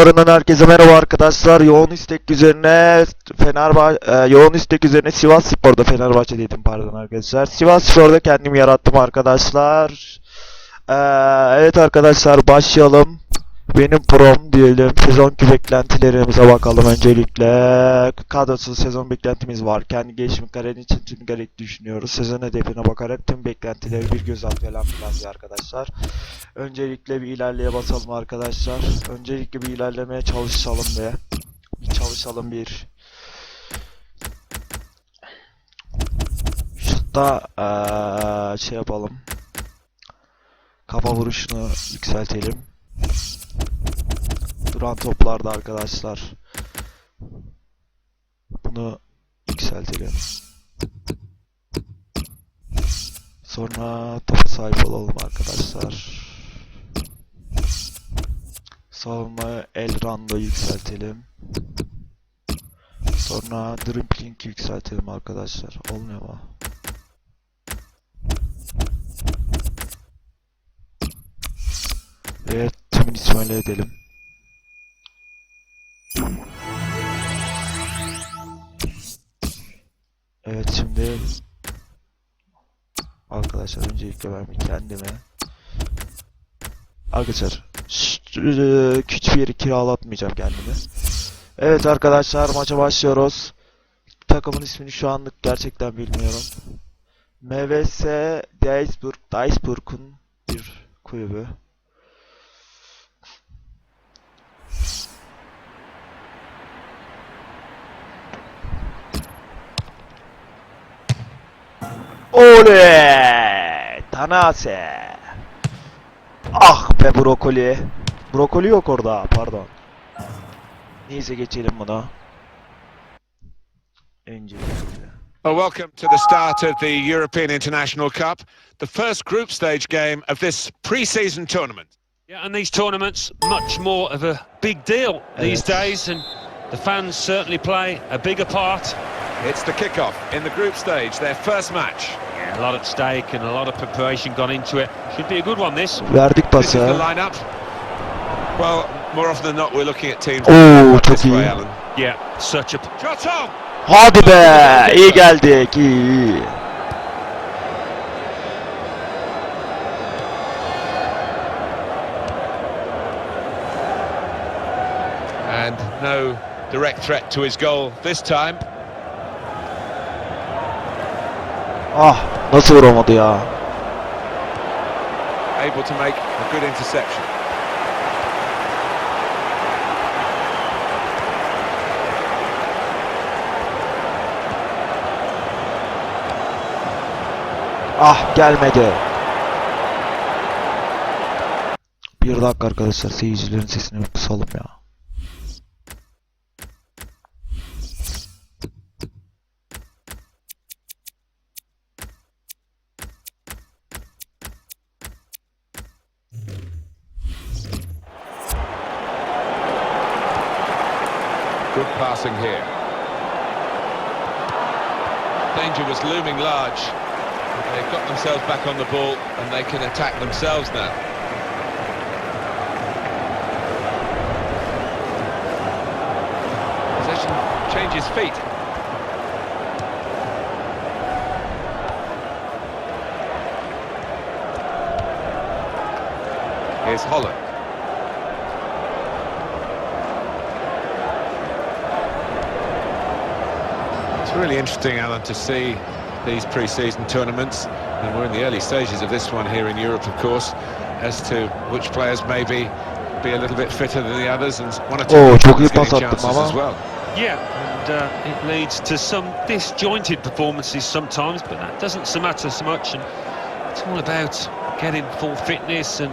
Oradan herkese merhaba arkadaşlar. Yoğun istek üzerine Fenerbahçe yoğun istek üzerine Sivas Spor'da Fenerbahçe dedim pardon arkadaşlar. Sivas Spor'da kendim yarattım arkadaşlar. Ee, evet arkadaşlar başlayalım. Benim prom diyelim. Sezonki beklentilerimize bakalım öncelikle. Kadrosuz sezon beklentimiz var. Kendi gelişim kariyerin için tüm gerek düşünüyoruz. Sezon hedefine bakarak tüm beklentileri bir göz falan filan diye arkadaşlar. Öncelikle bir ilerleye basalım arkadaşlar. Öncelikle bir ilerlemeye çalışalım be. Bir çalışalım bir. Şutta eee, şey yapalım. Kafa vuruşunu yükseltelim. Duran toplarda arkadaşlar. Bunu yükseltelim. Sonra topa sahip olalım arkadaşlar. Savunma el randa yükseltelim. Sonra dribbling yükseltelim arkadaşlar. Olmuyor mu? Ve tümün ismiyle edelim. Evet şimdi Arkadaşlar öncelikle ben kendime Arkadaşlar küçük bir yeri kiralatmayacağım kendime. Evet arkadaşlar maça başlıyoruz. Takımın ismini şu anlık gerçekten bilmiyorum. MVS Duisburg, Duisburg'un bir kulübü. Oley! Tanase. Ah be brokoli. Brokoli yok orada, pardon. Neyse geçelim buna. Öncelikle. Well, welcome to the start of the European International Cup, the first group stage game of this pre-season tournament. Yeah, and these tournaments much more of a big deal these Evet. days, and the fans certainly play a bigger part. It's the kickoff in the group stage, their first match. Yeah, a lot at stake and a lot of preparation gone into it. Should be a good one. This. Verdik This is the lineup. Well, more often than not, we're looking at teams Oo like çok this way. Alan. Yeah, such a. Shot on! Hadi be! İyi geldik. iyi iyi. And no direct threat to his goal this time. Ah nasıl vuramadı ya? Able to make a good interception. Ah gelmedi. Bir dakika arkadaşlar seyircilerin sesini kısalım ya. Good passing here. Danger was looming large. They've got themselves back on the ball and they can attack themselves now. Possession changes feet. Here's Holland. Really interesting, Alan, to see these pre-season tournaments, and we're in the early stages of this one here in Europe, of course, as to which players maybe be a little bit fitter than the others, and one or two Oo, others çok getting chances ama. as well. Yeah, and uh, it leads to some disjointed performances sometimes, but that doesn't so matter so much. And it's all about getting full fitness and.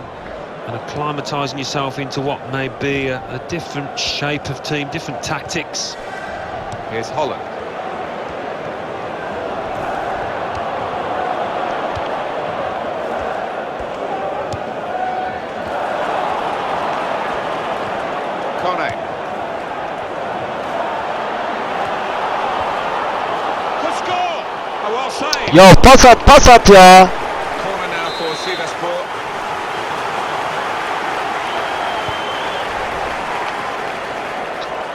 And acclimatising yourself into what may be a, a different shape of team, different tactics. Here's Holland. Ya pas at pas at ya.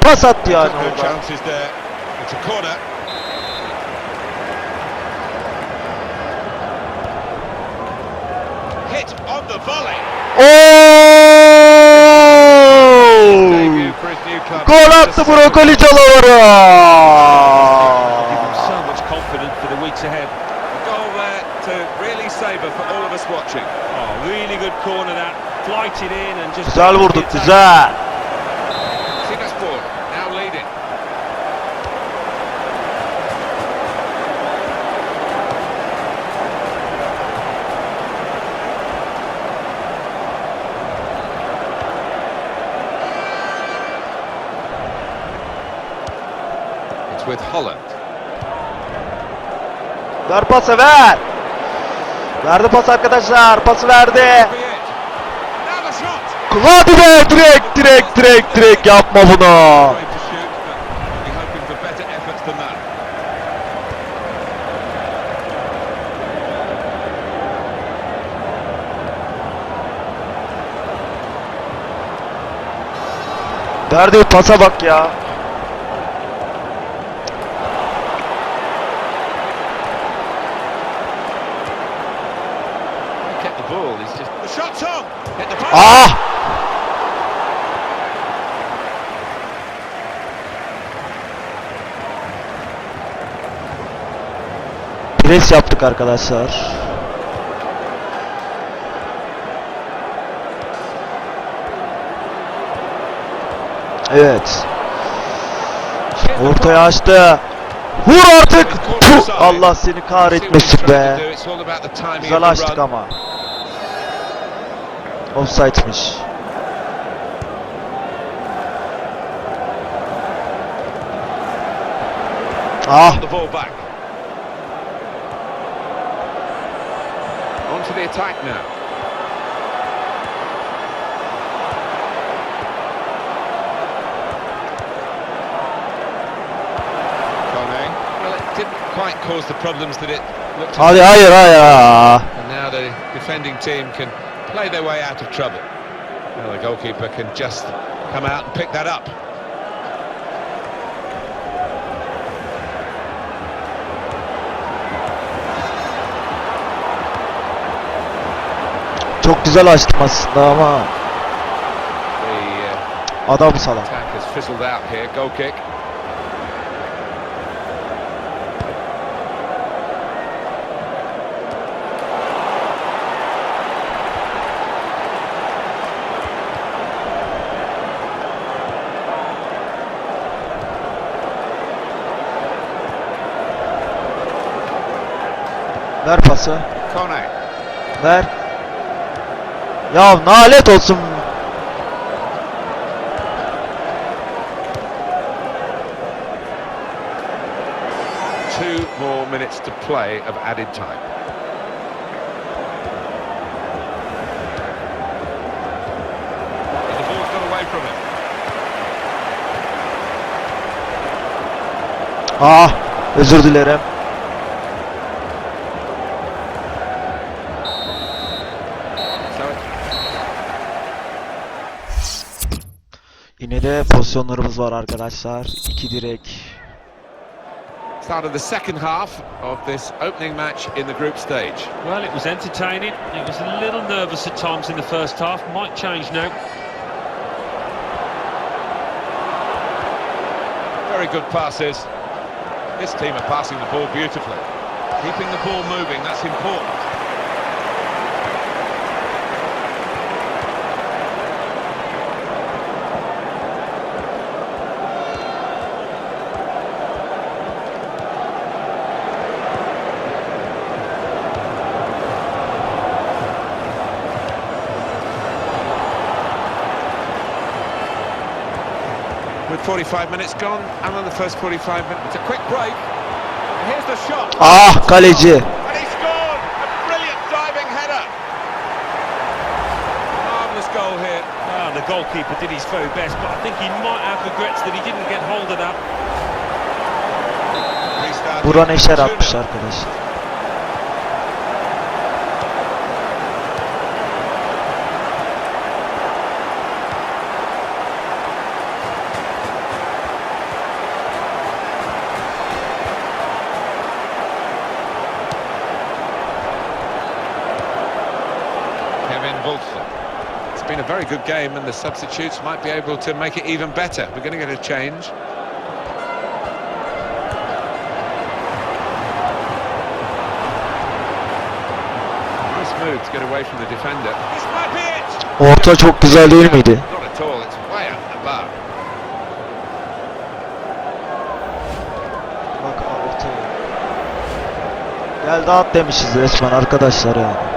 Pas at yani orada. chances there. It's a corner. Hit on the volley. Club. Gol attı brokoli canavarı. Watching. Oh, really good corner that. Flighted in and just... Güzel vurduk güzel. Sivasspor now leading. It's with Holland. Ver pası ver. Verdi pas arkadaşlar. Pası verdi. Hadi be direkt direkt direkt direkt yapma bunu. Verdiği pasa bak ya. Kept the ball. He's just the shot's on. Hit the post. Ah! Pres yaptık arkadaşlar. Evet. Ortaya açtı. Vur artık. Puh! Allah seni kahretmesin be. Güzel açtık ama. Offside'miş. Ah! the ball back. Onto the attack now. Kone. Well, it didn't quite cause the problems that it looked Hadi hayır hayır. And now the defending team can play their way out of trouble. Well, the goalkeeper can just come out and pick that up. Çok güzel açtım aslında ama uh, adam salak. attack has fizzled out here. Goal kick. Ver pası. Ver. Ya nalet olsun. Two more minutes to play of added time. The ball's got away from him. Ah, özür dilerim. Yine de pozisyonlarımız var arkadaşlar. İki direk. start of the second half of this opening match in the group stage. Well, it was entertaining. It was a little nervous at times in the first half. Might change now. Very good passes. This team are passing the ball beautifully. Keeping the ball moving, that's important. With 45 minutes gone, and on the first 45 minutes, it's a quick break. Here's the shot. Ah kaleci. And he scored! A brilliant diving header. Marvellous goal here. Ah, the goalkeeper did his very best, but I think he might have regrets that he didn't get hold of that. Restarting Buran eşer 2-0. atmış arkadaş. Been a very good game, and the substitutes might be able to make it even better. We're going to get a change. Nice move to get away from the defender. This might be it! Orta çok güzel değil miydi? Not at all, it's way out the bar. Bak ortaya. Gel dağıt demişiz resmen arkadaşlar yani.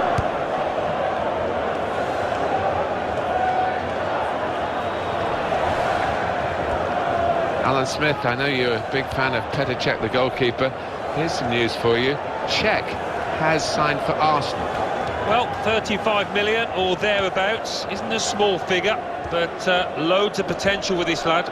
Smith, I know you're a big fan of Petr Cech, the goalkeeper. Here's some news for you. Cech has signed for Arsenal. Well, 35 million or thereabouts isn't a small figure, but uh, loads of potential with this lad.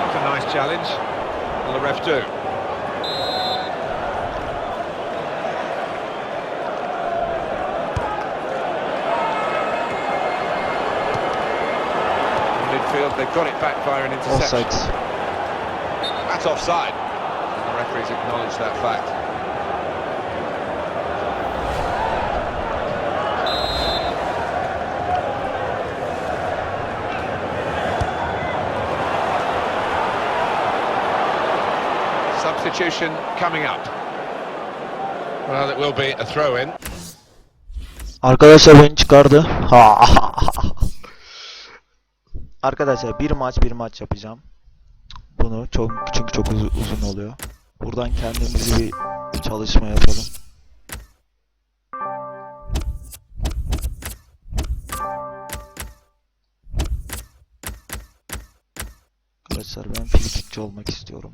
That's a nice challenge. Will the ref do? Midfield, they've got it back via an interception. Offside. That's offside. And the referees acknowledged that fact. Substitution coming up. Well, it will be a throw-in. Arkadaşlar beni çıkardı. Arkadaşlar bir maç bir maç yapacağım. Bunu çok çünkü çok uz- uzun oluyor. Buradan kendimizi bir çalışma yapalım. Arkadaşlar ben frikikçi olmak istiyorum.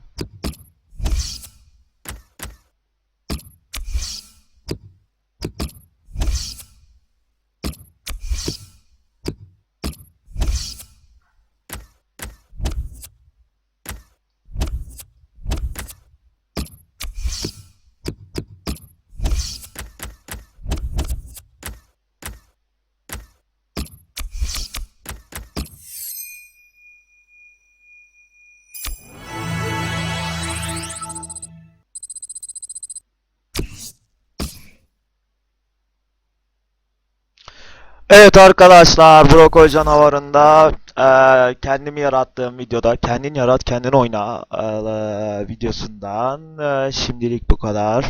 Evet arkadaşlar Broko canavarında eee kendimi yarattığım videoda kendin yarat kendin oyna eee, videosundan eee, şimdilik bu kadar.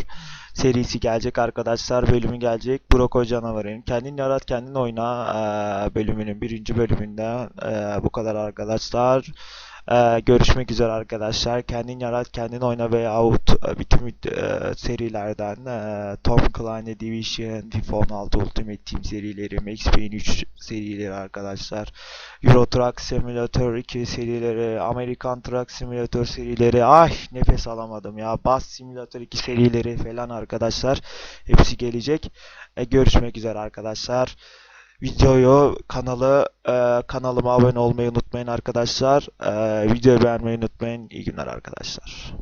Serisi gelecek arkadaşlar bölümü gelecek Broko canavarın kendin yarat kendin oyna eee, bölümünün birinci bölümünden eee, bu kadar arkadaşlar. Eee, görüşmek üzere arkadaşlar. Kendin yarat kendin oyna veyahut e, bütün e, serilerden e, Tom Clancy Division, FIFA 16 Ultimate Team serileri, Max Payne 3 serileri arkadaşlar. Euro Truck Simulator 2 serileri, American Truck Simulator serileri. Ay nefes alamadım ya. Bus Simulator 2 serileri falan arkadaşlar. Hepsi gelecek. E, görüşmek üzere arkadaşlar. Videoyu, kanalı, e, kanalıma abone olmayı unutmayın arkadaşlar. E, videoyu beğenmeyi unutmayın. İyi günler arkadaşlar.